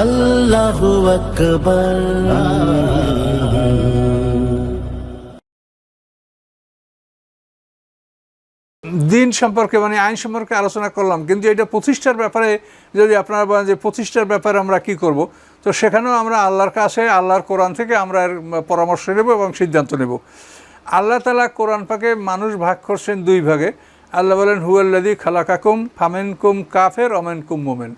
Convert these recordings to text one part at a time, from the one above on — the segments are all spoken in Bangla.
আল্লাহু দিন সম্পর্কে মানে আইন সম্পর্কে আলোচনা করলাম, কিন্তু এটা প্রতিষ্ঠার ব্যাপারে যদি আপনারা বলেন যে প্রতিষ্ঠার ব্যাপারে আমরা কি করব, তো সেখানেও আমরা আল্লাহর কাছে, আল্লাহর কোরআন থেকে আমরা এর পরামর্শ নেব এবং সিদ্ধান্ত নেব। আল্লাহ তালা কোরআন পাকে মানুষ ভাগ করছেন দুই ভাগে। আল্লাহ বলেন হুয়াল্লাদি খালাকাকুম ফামেন কুম কাফের অমেন কুম মোমেন।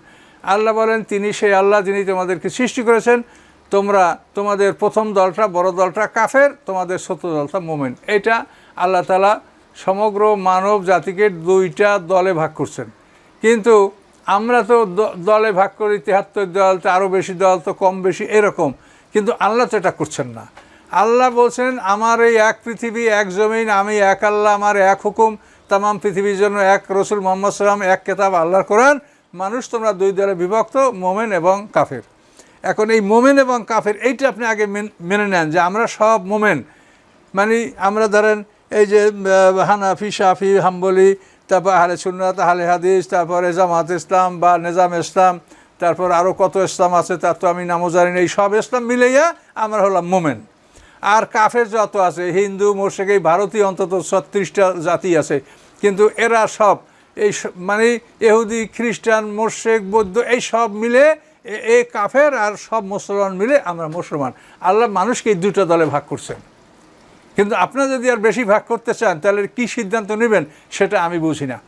আল্লাহ বলেন, তিনি সেই আল্লাহ যিনি তোমাদেরকে সৃষ্টি করেছেন, তোমরা তোমাদের প্রথম দলটা, বড় দলটা কাফের, তোমাদের ছোট দলটা মোমেন। এটা আল্লাহ তালা সমগ্র মানব জাতিকে দুইটা দলে ভাগ করছেন। কিন্তু আমরা তো দলে ভাগ করি, তেহাত্তর দল, তো আরও বেশি দল, তো কম বেশি এরকম। কিন্তু আল্লাহ তো এটা করছেন না। আল্লাহ বলছেন, আমার এই এক পৃথিবী, এক জমিন, আমি এক আল্লাহ, আমার এক হুকুম, তামাম পৃথিবীর জন্য এক রসুল মোহাম্মদ সাল্লাম এক কেতাব আল্লাহর কোরআন মানুষ তোমরা দুই দলে বিভক্ত, মোমেন এবং কাফের। এখন এই মোমেন এবং কাফের, এইটা আপনি আগে মেনে নেন যে আমরা সব মোমেন। মানে আমরা ধরেন এই যে হানাফি, শাফি, হাম্বলি, তারপর আহলে সুন্নাত, আহলে হাদিস, তারপরে জামাত ইসলাম বা নেজাম ইসলাম, তারপর আরও কত ইসলাম আছে তার তো আমি নামও জানি না। এই সব ইসলাম মিলাইয়া আমরা হলাম মোমেন। আর কাফের যত আছে, হিন্দু মোর্শেক এই ভারতীয় অন্তত ছত্রিশটা জাতি আছে। কিন্তু এরা সব এই মানে এহুদি খ্রিস্টান, মোর্শেক, বৌদ্ধ, এই সব মিলে এ- কাফের আর সব মুসলমান মিলে আমরা মুসলমান। আল্লাহ মানুষকে এই দুটো দলে ভাগ করছেন। কিন্তু আপনারা যদি আর বেশি ভাগ করতে চান, তাহলে কি সিদ্ধান্ত নেবেন সেটা আমি বুঝি না।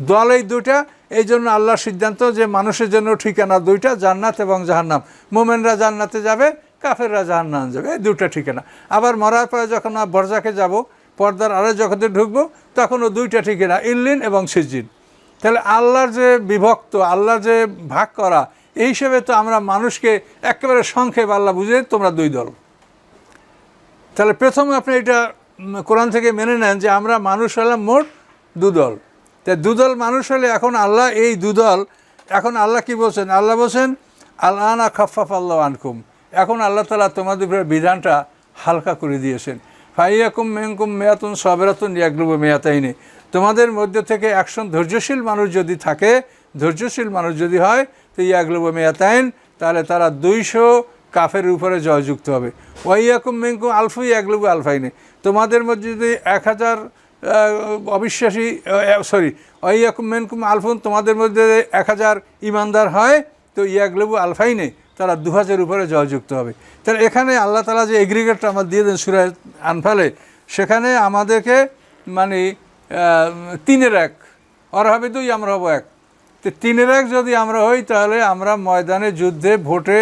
দল এই দুটা এই জন্য আল্লাহর সিদ্ধান্ত যে মানুষের জন্য ঠিকানা দুইটা, জান্নাত এবং জাহান্নাম। মোমেনরা জান্নাতে যাবে, কাফেররা জাহান্নাম যাবে, এই দুটা ঠিকানা। আবার মরার পরে যখন বরজাকে যাব পর্দার আড়ে জগতে ঢুকবো তখনও দুইটা ঠিকানা, ইল্লিন এবং সিজিন। তাহলে আল্লাহর যে বিভক্ত, আল্লাহর যে ভাগ করা, এই হিসেবে তো আমরা মানুষকে একেবারে সংক্ষেপ আল্লাহ বুঝে তোমরা দুই দল। তাহলে প্রথমে আপনি এটা কোরআন থেকে মেনে নেন যে আমরা মানুষ হলাম মোট দুদল তাই দুদল মানুষ হলে এখন আল্লাহ এই দুদল এখন আল্লাহ কি বলছেন? আল্লাহ বলছেন আল্লাহ না খাফাফ আল্লাহ আনকুম। এখন আল্লাহ তালা তোমাদের বিধানটা হালকা করে দিয়েছেন। ফাইয়াকুম মেহকুম মেয়াতুন সবেরাতুন ইয়াকলুব মেয়াতাইনে। তোমাদের মধ্যে থেকে একজন ধৈর্যশীল মানুষ যদি থাকে, ধৈর্যশীল মানুষ যদি হয়, তো ইয়াকলুব মেয়াতাইন, তাহলে তারা দুইশো কাফের উপরে জয়যুক্ত হবে। ওয়াইয়াকুম মেঙ্কুম আলফুই একলুবু আলফাইনে। তোমাদের মধ্যে যদি এক হাজার অবিশ্বাসী সরি ওয়াইয়াকুম মেনকুম আলফুন তোমাদের মধ্যে এক হাজার ইমানদার হয়, তো ইয়াগলেবু আলফাইনে। তারা দু হাজার উপরে জয়যুক্ত হবে। তাহলে এখানে আল্লাহ তালা যে এগ্রিগেটটা আমার দিয়ে দেন সুরায় আনফালে সেখানে আমাদেরকে মানে তিনের এক ওরা হবে দুই আমরা হব এক। তো তিনের এক যদি আমরা হই তাহলে আমরা ময়দানে যুদ্ধে ভোটে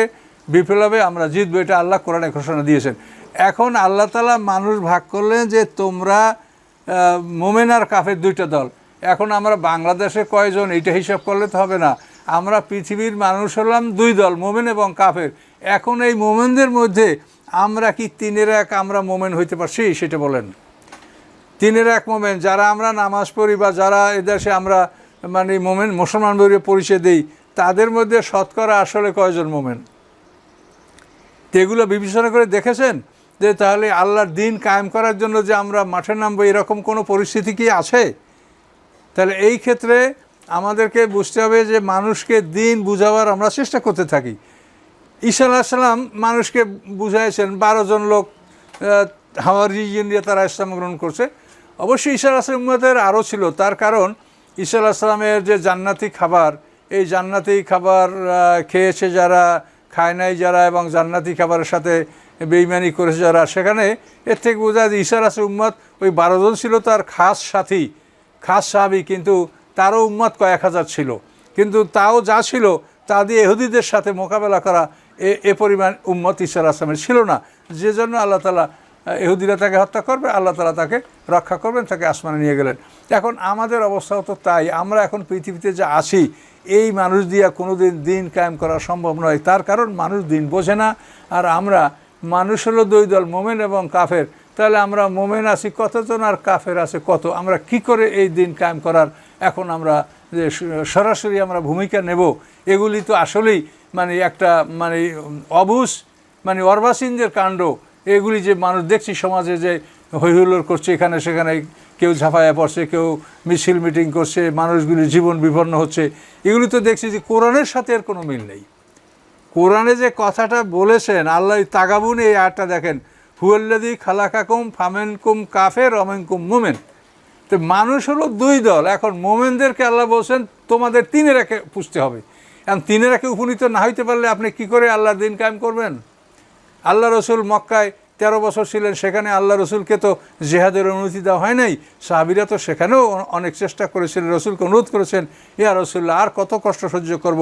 বিপ্লবে আমরা জিতবো এটা আল্লাহ কোরআনে ঘোষণা দিয়েছেন। এখন আল্লাহ তালা মানুষ ভাগ করলেন যে তোমরা আহ, মোমেন আর কাফের দুইটা দল। এখন আমরা বাংলাদেশে কয়জন এটা হিসাব করলে তো হবে না। আমরা পৃথিবীর মানুষ হলাম দুই দল, মোমেন এবং কাফের। এখন এই মোমেনদের মধ্যে আমরা কি তিনের এক আমরা মোমেন হইতে পারছি? সেটা বলেন। তিনের এক মোমেন, যারা আমরা নামাজ পড়ি বা যারা এদেশে আমরা মানে মোমেন, মুসলমান বলে পরিচয় দিই, তাদের মধ্যে শতকরা আসলে কয়জন মোমেন? এগুলো বিবেচনা করে দেখেছেন? যে তাহলে আল্লাহর দিন কায়েম করার জন্য যে আমরা মাঠে নামবো, এরকম কোনো পরিস্থিতি কি আছে? তাহলে এই ক্ষেত্রে আমাদেরকে বুঝতে হবে যে মানুষকে দিন বুঝাবার আমরা চেষ্টা করতে থাকি। ঈশা আলাহিসাল্লাম মানুষকে বুঝাইছেন, বারো জন লোক হাওয়ার রিজিয়ন তারা ইসলাম গ্রহণ করছে। অবশ্যই ঈশা আলাহিসাম উম্মতের আরও ছিল, তার কারণ ঈশা আলাহিসাল্লামের যে জান্নাতি খাবার, এই জান্নাতি খাবার খেয়েছে যারা, খায় নাই যারা এবং জান্নাতি খাবারের সাথে বেইমানি করেছে যারা, সেখানে এর থেকে বোঝা যায় ঈশা আলাহিসাম উম্মত ওই বারোজন ছিল তার খাস সাথী, খাস সাহাবি, কিন্তু তারও উম্মত কয়েক হাজার ছিল। কিন্তু তাও যা ছিল, তা দিয়ে এহুদিদের সাথে মোকাবেলা করা এ এ পরিমাণ উম্মত ঈশ্বর আসলামের ছিল না। যে জন্য আল্লাহ তালা এহুদিরা তাকে হত্যা করবে, আল্লাহ তালা তাকে রক্ষা করবেন, তাকে আসমানে নিয়ে গেলেন। এখন আমাদের অবস্থাও তো তাই। আমরা এখন পৃথিবীতে যা আছি এই মানুষ দিয়া কোনো দিন দিন কায়েম করা সম্ভব নয়। তার কারণ মানুষ দিন বোঝে না। আর আমরা মানুষ হলো দুই দল, মোমেন এবং কাফের। তাহলে আমরা মোমেন আছি কতজন আর কাফের আছে কত? আমরা কি করে এই দিন কায়েম করার এখন আমরা যে সরাসরি আমরা ভূমিকা নেব, এগুলি তো আসলেই মানে একটা মানে অবুস মানে অর্বাসীনদের কাণ্ড। এগুলি যে মানুষ দেখছি সমাজে যে হৈহুল্লোর করছে এখানে সেখানে, কেউ ঝাঁপায়া পড়ছে, কেউ মিছিল মিটিং করছে মানুষগুলির জীবন বিপন্ন হচ্ছে, এগুলি তো দেখছি যে কোরআনের সাথে এর কোনো মিল নেই। কোরআনে যে কথাটা বলেছেন, আল্লাহ তাগাবুন এই আয়াতটা দেখেন হুয়াল্লাদি খালাকাকুম ফামেনকুম কাফের অমেনকুম মোমেন। তো মানুষ হলো দুই দল। এখন মোমেনদেরকে আল্লাহ বলছেন, তোমাদের তিনের একে পুষতে হবে। এখন তিনের একে উপনীত না হইতে পারলে আপনি কি করে আল্লাহর দিন কায়েম করবেন? আল্লাহ রসুল মক্কায় তেরো বছর ছিলেন, সেখানে আল্লাহ রসুলকে তো জেহাদের অনুমতি দেওয়া হয় নাই। সাহাবিরা তো সেখানেও অনেক চেষ্টা করেছিলেন, রসুলকে অনুরোধ করেছেন, ইয়া রসুল্লাহ আর কত কষ্ট সহ্য করব?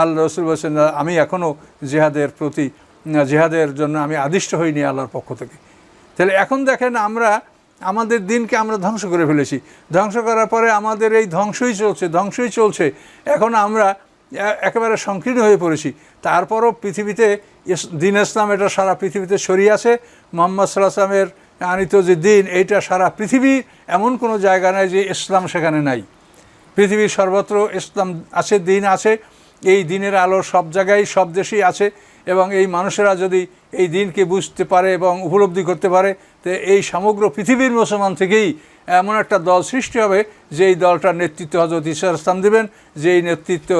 আল্লাহ রসুল বলছেন আমি এখনও জেহাদের প্রতি, জেহাদের জন্য আমি আদিষ্ট হইনি আল্লাহর পক্ষ থেকে। তাহলে এখন দেখেন আমরা আমাদের দিনকে আমরা ধ্বংস করে ফেলেছি। ধ্বংস করার পরে আমাদের এই ধ্বংসই চলছে ধ্বংসই চলছে। এখন আমরা একেবারে সংকীর্ণ হয়ে পড়েছি। তারপরও পৃথিবীতে দিন ইসলাম, এটা সারা পৃথিবীতে ছড়িয়ে আছে। মোহাম্মদ সাল্লাহ আসলামের আনিত যে দিন, এইটা সারা পৃথিবী, এমন কোনো জায়গা নাই যে ইসলাম সেখানে নাই। পৃথিবীর সর্বত্র ইসলাম আছে, দিন আছে। এই দিনের আলো সব জায়গায়, সব দেশেই আছে। এবং এই মানুষেরা যদি এই দিনকে বুঝতে পারে এবং উপলব্ধি করতে পারে, তো এই সমগ্র পৃথিবীর মুসলমান থেকেই এমন একটা দল সৃষ্টি হবে, যেই দলটার নেতৃত্ব হজরত ঈশ্বর ইসলাম দেবেন, যেই নেতৃত্ব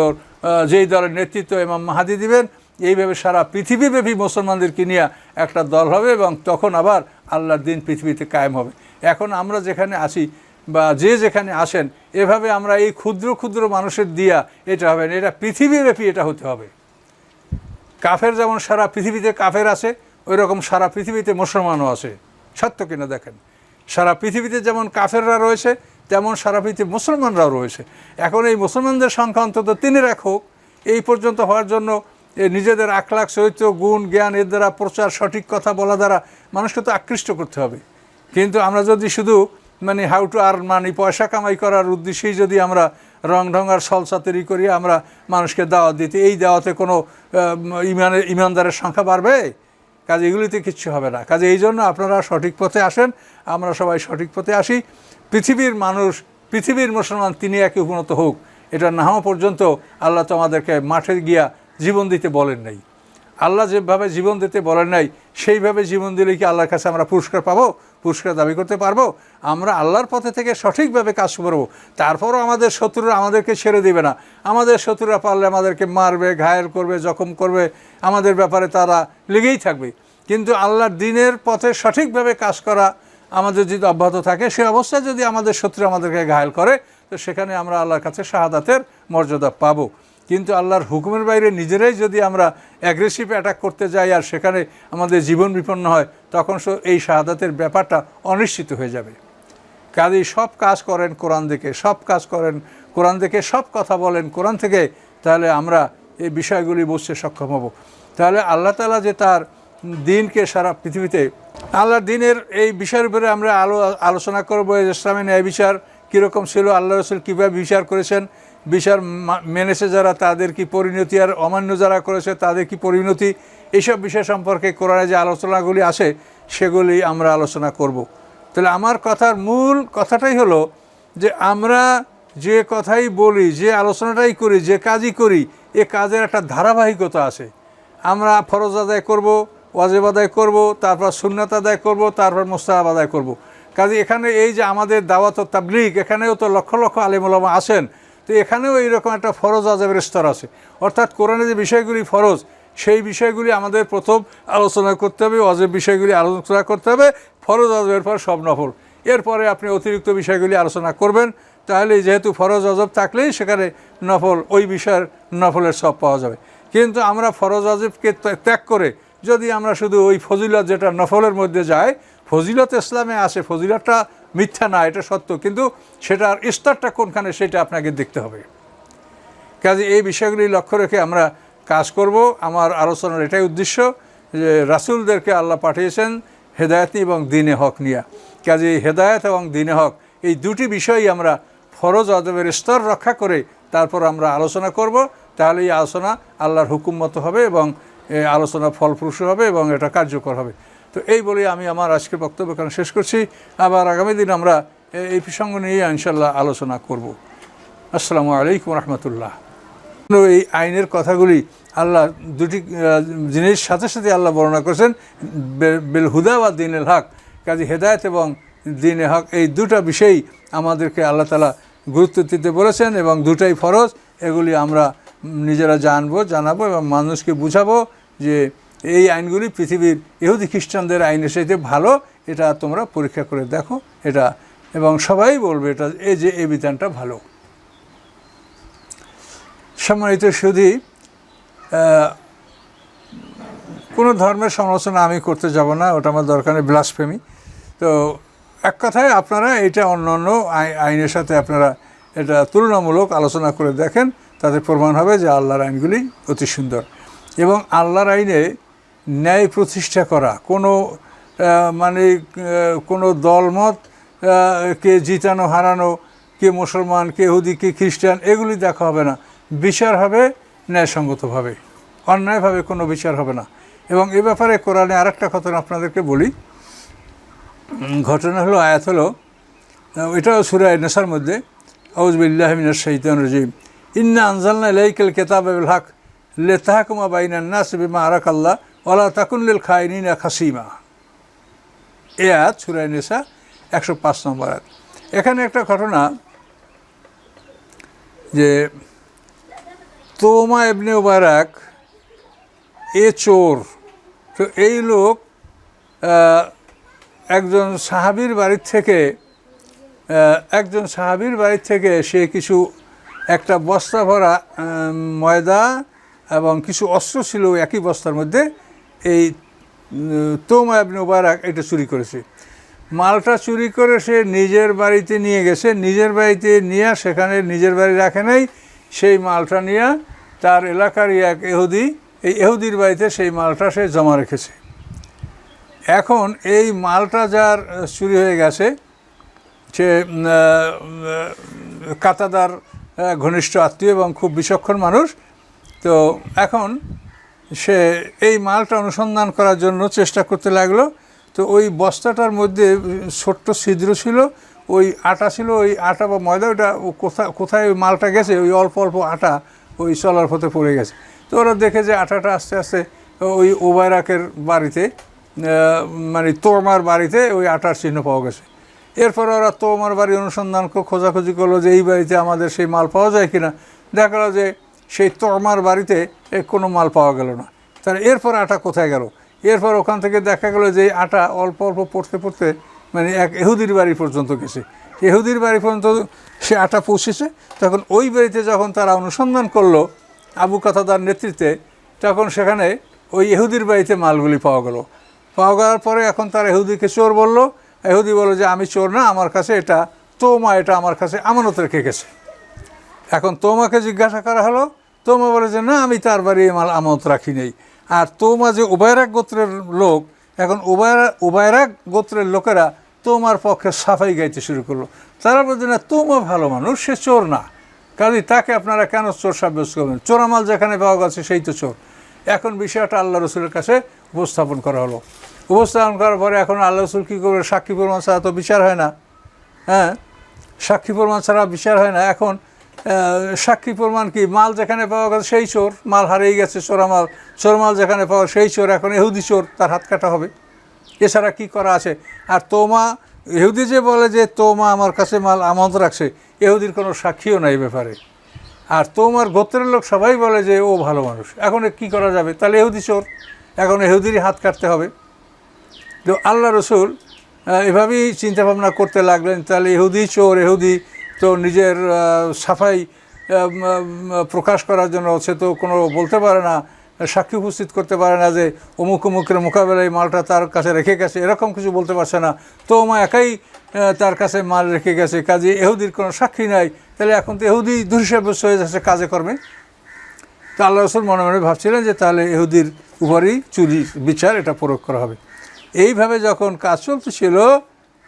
যেই দলের নেতৃত্ব ইমাম মাহাদি দিবেন, এইভাবে সারা পৃথিবীব্যাপী মুসলমানদেরকে নিয়ে একটা দল হবে এবং তখন আবার আল্লাহর দিন পৃথিবীতে কায়েম হবে। এখন আমরা যেখানে আছি বা যে যেখানে আসেন এভাবে আমরা এই ক্ষুদ্র ক্ষুদ্র মানুষের দিয়া এটা হবে এটা পৃথিবীব্যাপী এটা হতে হবে। কাফের যেমন সারা পৃথিবীতে কাফের আছে ওই রকম সারা পৃথিবীতে মুসলমানও আছে। সত্য কিনা দেখেন? সারা পৃথিবীতে যেমন কাফেররা রয়েছে, তেমন সারা পৃথিবী মুসলমানরাও রয়েছে। এখন এই মুসলমানদের সংখ্যা অন্তত তিনি হোক। এই পর্যন্ত হওয়ার জন্য নিজেদের আখলাখ, চরিত্র, গুণ, জ্ঞান, এর দ্বারা প্রচার, সঠিক কথা বলা দ্বারা মানুষকে তো আকৃষ্ট করতে হবে। কিন্তু আমরা যদি শুধু মানে হাউ টু আর মানি পয়সা কামাই করার উদ্দেশ্যেই যদি আমরা রং ঢং আর সলসা তৈরি করি আমরা মানুষকে দাওয়াত দিতে এই দাওয়াতে কোনো ইমানের, ইমানদারের সংখ্যা বাড়বে? কাজে এগুলিতে কিচ্ছু হবে না। কাজে এই জন্য আপনারা সঠিক পথে আসেন, আমরা সবাই সঠিক পথে আসি। পৃথিবীর মানুষ, পৃথিবীর মুসলমান, তিনি একে উপনত হোক, এটা না হওয়া পর্যন্ত আল্লাহ তো আমাদেরকে মাঠে গিয়া জীবন দিতে বলেন নাই। আল্লাহ যেভাবে জীবন দিতে বলেন নাই, সেইভাবে জীবন দিলে কি আল্লাহর কাছে আমরা পুরস্কার পাবো? পুরস্কার দাবি করতে পারব। আমরা আল্লাহর পথে থেকে সঠিকভাবে কাজ করব। তারপরও আমাদের শত্রুরা আমাদেরকে ছেড়ে দিবে না। আমাদের শত্রুরা পারলে আমাদেরকে মারবে, ঘায়েল করবে, জখম করবে। আমাদের ব্যাপারে তারা লেগেই থাকবে। কিন্তু আল্লাহর দিনের পথে সঠিকভাবে কাজ করা আমাদের যদি অব্যাহত থাকে, সে অবস্থায় যদি আমাদের শত্রু আমাদেরকে ঘায়েল করে, তো সেখানে আমরা আল্লাহর কাছে শাহাদাতের মর্যাদা পাবো। কিন্তু আল্লাহর হুকুমের বাইরে নিজেরাই যদি আমরা অ্যাগ্রেসিভ অ্যাটাক করতে যাই আর সেখানে আমাদের জীবন বিপন্ন হয়, তখন এই শাহাদাতের ব্যাপারটা অনিশ্চিত হয়ে যাবে। কাজেই সব কাজ করেন কোরআন দেখে, সব কাজ করেন কোরআন দেখে, সব কথা বলেন কোরআন থেকে, তাহলে আমরা এই বিষয়গুলি বুঝতে সক্ষম হব। তাহলে আল্লাহ তালা যে তার দিনকে সারা পৃথিবীতে, আল্লাহর দিনের এই বিষয়ের উপরে আমরা আলো, আলোচনা করব। ইসলামী ন্যায় বিচার কীরকম ছিল? আল্লাহ রসুল কীভাবে বিচার করেছেন? বিচার মেনেছে যারা, তাদের কি পরিণতি আর অমান্য যারা করেছে, তাদের কি পরিণতি? এইসব বিষয় সম্পর্কে কোরআনে যে আলোচনাগুলি আসে সেগুলি আমরা আলোচনা করব। তাহলে আমার কথার মূল কথাটাই হলো যে, আমরা যে কথাই বলি, যে আলোচনাটাই করি, যে কাজই করি, এ কাজের একটা ধারাবাহিকতা আছে। আমরা ফরজ আদায় করব, ওয়াজেব আদায় করব, তারপর সুন্নাত আদায় করব, তারপর মোস্তাহাব আদায় করব। কাজে এখানে এই যে আমাদের দাওয়াত তাবলিগ, এখানেও তো লক্ষ লক্ষ আলিমুলামা আসেন তো এখানেও এইরকম একটা ফরজ আজাবের স্তর আছে। অর্থাৎ কোরআনে যে বিষয়গুলি ফরজ, সেই বিষয়গুলি আমাদের প্রথম আলোচনা করতে হবে অজেব বিষয়গুলি আলোচনা করতে হবে, ফরজ আজবের পর সব নফল। এরপরে আপনি অতিরিক্ত বিষয়গুলি আলোচনা করবেন, তাহলে যেহেতু ফরজ অজব থাকলেই সেখানে নফল, ওই বিষয়ের নফলের সব পাওয়া যাবে। কিন্তু আমরা ফরজ ত্যাগ- ত্যাগ করে যদি আমরা শুধু ওই ফজিলত যেটা নফলের মধ্যে যায়, ফজিলত ইসলামে আসে ফজিলতটা মিথ্যা না, এটা সত্য। কিন্তু সেটার স্তরটা কোনখানে সেটা আপনাকে দেখতে হবে। কাজে এই বিষয়গুলি লক্ষ্য রেখে আমরা কাজ করব। আমার আলোচনার এটাই উদ্দেশ্য যে রাসূলদেরকে আল্লাহ পাঠিয়েছেন হেদায়ত এবং দিনে হক নিয়ে। কাজে এই হেদায়ত এবং দিনে হক, এই দুটি বিষয়ই আমরা ফরজ আদবের স্তর রক্ষা করে তারপর আমরা আলোচনা করব। তাহলে এই আলোচনা আল্লাহর হুকুম মতো হবে এবং আলোচনা ফলপ্রসূ হবে এবং এটা কার্যকর হবে। তো এই বলে আমি আমার আজকের বক্তব্য এখানে শেষ করছি। আবার আগামী দিন আমরা এই প্রসঙ্গ নিয়ে ইনশাল্লাহ আলোচনা করব। আসসালামু আলাইকুম রহমতুল্লাহ। এই আইনের কথাগুলি আল্লাহ দুটি জিনিস সাথে সাথে আল্লাহ বর্ণনা করেছেন। বেল হুদা বা দিনের হক, কাজী হেদায়ত এবং দিনে হক, এই দুটা বিষয়ই আমাদেরকে আল্লাহ তালা গুরুত্ব দিতে বলেছেন এবং দুটাই ফরজ। এগুলি আমরা নিজেরা জানব, জানাব এবং মানুষকে বুঝাবো যে এই আইনগুলি পৃথিবীর ইহুদি খ্রিস্টানদের আইনের সাথে ভালো, এটা তোমরা পরীক্ষা করে দেখো, এটা, এবং সবাই বলবে এটা, এই যে এই বিধানটা ভালো। সম্মানিত সুধী কোনো ধর্মের সমালোচনা আমি করতে যাব না, ওটা আমার দরকার নেই ব্লাসফেমি তো এক কথায় আপনারা এটা অন্য অন্য আই- আইনের সাথে আপনারা এটা তুলনামূলক আলোচনা করে দেখেন, তাতে প্রমাণ হবে যে আল্লাহর আইনগুলি অতি সুন্দর। এবং আল্লাহর আইনে ন্যায় প্রতিষ্ঠা করা, কোনো মানে কোনো দলমত কে জিতানো, হারানো, কে মুসলমান, কে হুদি কে খ্রিস্টান, এগুলি দেখা হবে না। বিচার হবে ন্যায়সঙ্গতভাবে, অন্যায়ভাবে কোনো বিচার হবে না। এবং এ ব্যাপারে কোরআনে আরেকটা কথা আপনাদেরকে বলি। ঘটনা হলো, আয়াত হলো এটাও সুরায় নেশার মধ্যে আউজবিল্লাহ মিনার শৈতান রাজিম। ইন্না আনজালনা ইলাইকাল কিতাব হক, লিতাহকুমা বাইনান নাস বিমা আরাক আল্লাহ ওয়ালা তাকুন লিল খাইনিনা খাসিমা। এ আয়াত সুরায় নেশা একশো পাঁচ নম্বর আয়াত। এখানে একটা ঘটনা যে তোমা এবনে ওবারাক এ চোর, তো এই লোক একজন সাহাবির বাড়ির থেকে একজন সাহাবির বাড়ির থেকে সে কিছু একটা বস্তা ভরা ময়দা এবং কিছু অস্ত্র ছিল একই বস্তার মধ্যে এই তোমা আপনি ওবারাক এটা চুরি করেছে। মালটা চুরি করে সে নিজের বাড়িতে নিয়ে গেছে, নিজের বাড়িতে নিয়ে সেখানে নিজের বাড়ি রাখে নাই, সেই মালটা নিয়ে তার এলাকারই এক এহুদি, এই এহুদির বাড়িতে সেই মালটা সে জমা রেখেছে। এখন এই মালটা যার চুরি হয়ে গেছে, সে কাতাদার ঘনিষ্ঠ আত্মীয় এবং খুব বিচক্ষণ মানুষ, তো এখন সে এই মালটা অনুসন্ধান করার জন্য চেষ্টা করতে লাগল। তো ওই বস্তাটার মধ্যে ছোট্ট ছিদ্র ছিল, ওই আটা ছিল, ওই আটা বা ময়দা ওটা ও কোথায় কোথায় ওই মালটা গেছে, ওই অল্প অল্প আটা ওই চলার পথে পড়ে গেছে। তো ওরা দেখে যে আটাটা আস্তে আস্তে ওই ওবায়রাকের বাড়িতে মানে তোমার বাড়িতে ওই আটার চিহ্ন পাওয়া গেছে। এরপর ওরা তোমার বাড়ি অনুসন্ধান খোঁজাখুঁজি করল যে এই বাড়িতে আমাদের সেই মাল পাওয়া যায় কিনা। দেখা গেলো যে সেই তোমার বাড়িতে কোনো মাল পাওয়া গেল না। তাহলে এরপর আটা কোথায় গেল? এরপর ওখান থেকে দেখা গেলো যে আটা অল্প অল্প পড়তে পড়তে মানে এক এহুদির বাড়ি পর্যন্ত গেছে। এহুদির বাড়ি পর্যন্ত সে আটা পৌঁছেছে। তখন ওই বাড়িতে যখন তারা অনুসন্ধান করল আবু কাতাদার নেতৃত্বে, তখন সেখানে ওই এহুদির বাড়িতে মালগুলি পাওয়া গেল। পাওয়া গেলার পরে এখন তার এহুদিকে চোর বলল। এহুদি বলল যে, আমি চোর না, আমার কাছে এটা তোমা, এটা আমার কাছে আমানত রেখে গেছে। এখন তোমাকে জিজ্ঞাসা করা হলো, তোমা বলে যে, না, আমি তার বাড়ি মাল আমানত রাখি নেই। আর তোমা যে উবায়রাক গোত্রের লোক, এখন উবায়রা, উবায়রাক গোত্রের লোকেরা তোমার পক্ষে সাফাই গাইতে শুরু করল। তারা বলছে, না, তোমা ভালো মানুষ, সে চোর না। কাজে তাকে আপনারা কেন চোর সাব্যস্ত করবেন? চোরামাল যেখানে পাওয়া গেছে, সেই তো চোর। এখন বিষয়টা আল্লাহ রসুলের কাছে উপস্থাপন করা হলো। উপস্থাপন করার পরে এখন আল্লাহ রসুল কী করবে? সাক্ষী প্রমাণ ছাড়া তো বিচার হয় না। হ্যাঁ? সাক্ষী প্রমাণ ছাড়া বিচার হয় না। এখন সাক্ষী প্রমাণ কি? মাল যেখানে পাওয়া গেছে সেই চোর। মাল হারিয়ে গেছে চোরামাল চোরমাল যেখানে পাওয়া সেই চোর। এখন এহুদি চোর, তার হাত কাটা হবে। এছাড়া কি করা আছে? আর তোমা, এহুদি যে বলে যে তোমা আমার কাছে মাল আমন্ত রাখছে, এহুদির কোনো সাক্ষীও নাই ব্যাপারে। আর তোমার গোত্রের লোক সবাই বলে যে, ও ভালো মানুষ। এখন কী করা যাবে? তাহলে এহুদি চোর, এখন এহুদিরই হাত কাটতে হবে। তো আল্লাহ রসুল এভাবেই চিন্তা ভাবনা করতে লাগলেন, তাহলে এহুদি চোর, এহুদি তো নিজের সাফাই প্রকাশ করার জন্য সে তো কোনো বলতে পারে না, সাক্ষী উপস্থিত করতে পারে না যে অমুক অমুকের মোকাবেলায় মালটা তার কাছে রেখে গেছে, এরকম কিছু বলতে পারছে না। তো মা একাই তার কাছে মাল রেখে গেছে, কাজে এহুদির কোনো সাক্ষী নাই। তাহলে এখন তো এহুদি দোষী সাব্যস্ত হয়ে যাচ্ছে কাজে কর্মে। তো আল্লাহ রসুল মনে মনে ভাবছিলেন যে তাহলে এহুদির উপরই চুরি বিচার এটা প্রয়োগ করা হবে। এইভাবে যখন কাজ চলতেছিল,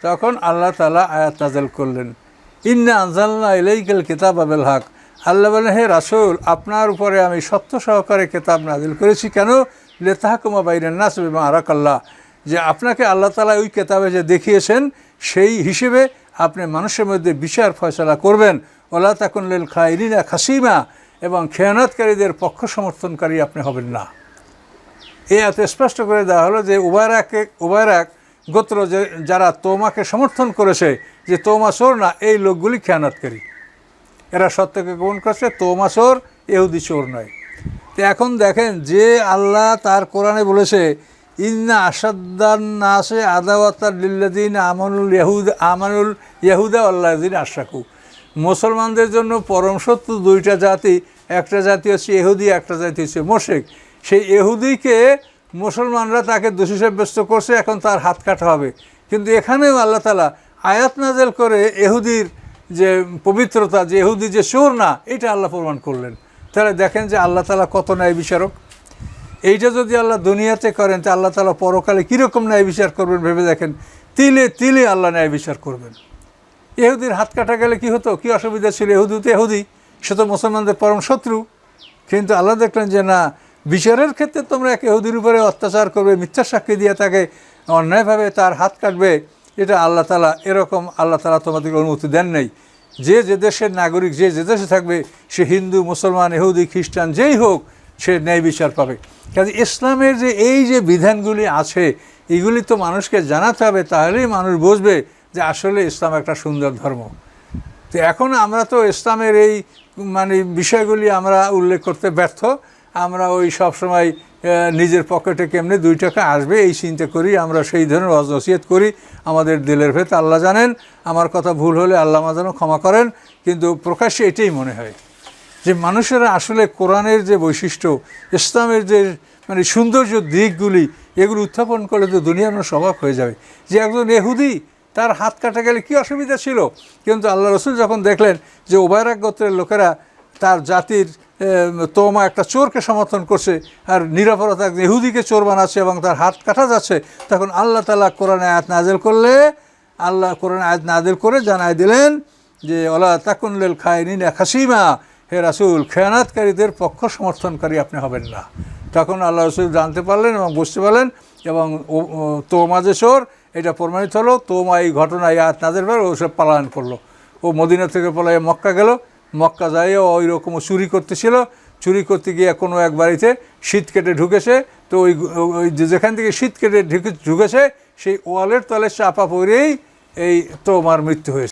তখন আল্লাহ তালা আয়াত নাজেল করলেন। ইন্না আনজাল্লা ইলাইকাল কিতাব আবেল হক। আল্লাহ বলেন, হে রাসুল, আপনার উপরে আমি সত্য সহকারে কেতাব নাজিল করেছি কেন? লেতাহকুমা বাইরেন নাস বিমা আরাক আল্লাহ যে আপনাকে আল্লাহ তালা ওই কেতাবে যে দেখিয়েছেন, সেই হিসেবে আপনি মানুষের মধ্যে বিচার ফয়সলা করবেন। ওলা তাকুন লেল খাইরিনা খাসিমা, এবং খেয়ানতকারীদের পক্ষ সমর্থনকারী আপনি হবেন না। এ এত স্পষ্ট করে দেওয়া হলো যে উবায়রাকে উবায়রাক গোত্র যে যারা তোমাকে সমর্থন করেছে যে তোমা চোর না, এই লোকগুলি খেয়ানতকারী। এরা সত্যকে গ্রহণ করছে, তোমা চোর এহুদি চোর নয়। তো এখন দেখেন যে আল্লাহ তার কোরআনে বলেছে, ইন্না আসাদ্দান নাসে আদাওয়াতার লিল্লাদিন আমানুল ইয়াহুদ, আমানুল ইয়াহুদা আল্লাহদিন আশাকু মুসলমানদের জন্য পরম শত্রু দুইটা জাতি, একটা জাতি হচ্ছে এহুদি একটা জাতি হচ্ছে মোশেক সেই এহুদিকে মুসলমানরা তাকে দোষী সাব্যস্ত করছে, এখন তার হাত কাটা হবে। কিন্তু এখানেও আল্লাহ তালা আয়াত নাজেল করে এহুদির যে পবিত্রতা, যে এহুদি যে চোর না, এটা আল্লাহ প্রমাণ করলেন। তাহলে দেখেন যে আল্লাহ তালা কত ন্যায় বিচারক। এইটা যদি আল্লাহ দুনিয়াতে করেন, তা আল্লাহ তালা পরকালে কীরকম ন্যায় বিচার করবেন ভেবে দেখেন? তিলে তিলে আল্লাহ ন্যায় বিচার করবেন। এহুদির হাত কাটা গেলে কি হতো? কি অসুবিধা ছিল? এহুদি তো এহুদি, সে তো মুসলমানদের পরম শত্রু। কিন্তু আল্লাহ দেখলেন যে না বিচারের ক্ষেত্রে তোমরা এক এহুদির উপরে অত্যাচার করবে, মিথ্যা সাক্ষী দিয়ে তাকে অন্যায়ভাবে তার হাত কাটবে, এটা আল্লাহ তালা, এরকম আল্লাহ তালা তোমাদেরকে অনুমতি দেন নাই। যে যে দেশের নাগরিক, যে যে দেশে থাকবে, সে হিন্দু, মুসলমান এহুদি খ্রিস্টান, যেই হোক, সে ন্যায় বিচার পাবে। কাজে ইসলামের যে এই যে বিধানগুলি আছে, এগুলি তো মানুষকে জানাতে হবে, তাহলেই মানুষ বুঝবে যে আসলে ইসলাম একটা সুন্দর ধর্ম। তো এখন আমরা তো ইসলামের এই মানে বিষয়গুলি আমরা উল্লেখ করতে ব্যর্থ। আমরা ওই সবসময় নিজের পকেটে কেমনে দুই টাকা আসবে, এই চিন্তা করি, আমরা সেই ধরনের অজসিয়ত করি। আমাদের দিলের ভেত আল্লাহ জানেন, আমার কথা ভুল হলে আল্লাহ যেন ক্ষমা করেন, কিন্তু প্রকাশ্যে এটাই মনে হয় যে মানুষেরা আসলে কোরআনের যে বৈশিষ্ট্য, ইসলামের যে মানে সৌন্দর্য দিকগুলি, এগুলো উত্থাপন করলে তো দুনিয়ার মানুষ অবাক হয়ে যাবে। যে একজন এহুদি, তার হাত কাটা গেলে কি অসুবিধা ছিল? কিন্তু আল্লাহ রসুল যখন দেখলেন যে ওবায়রাক গোত্রের লোকেরা তার জাতির তোমা একটা চোরকে সমর্থন করছে। আর নিরাপরতা একজন ইহুদিকে চোর বানাচ্ছে এবং তার হাত কাটা যাচ্ছে। তখন আল্লাহ তালা কোরআনে আয়াত নাজেল করলে, আল্লাহ কোরআন আয়াত নাজেল করে জানায় দিলেন যে, ওলা তাকুনলেল খায়নিন খাসিমা। হে রাসুল, খেয়ানাতকারীদের পক্ষ সমর্থনকারী আপনি হবেন না। তখন আল্লাহ রসুল জানতে পারলেন এবং বুঝতে পারলেন এবং তোমা যে চোর, এটা প্রমাণিত হলো, তোমা এই ঘটনায় আয়াত নাজেল পর ও সব পালায়ন করল। ও মদিনা থেকে পলায় মক্কা গেল। মক্কা যাইও ওই রকম চুরি করতেছিল। চুরি করতে গিয়ে কোনো এক বাড়িতে শীত কেটে ঢুকেছে। তো ওই ওই যেখান থেকে শীত কেটে ঢুকে, ঢুকেছে, সেই ওয়ালের তলে চাপা পড়েই এই তোমার মৃত্যু হয়েছে।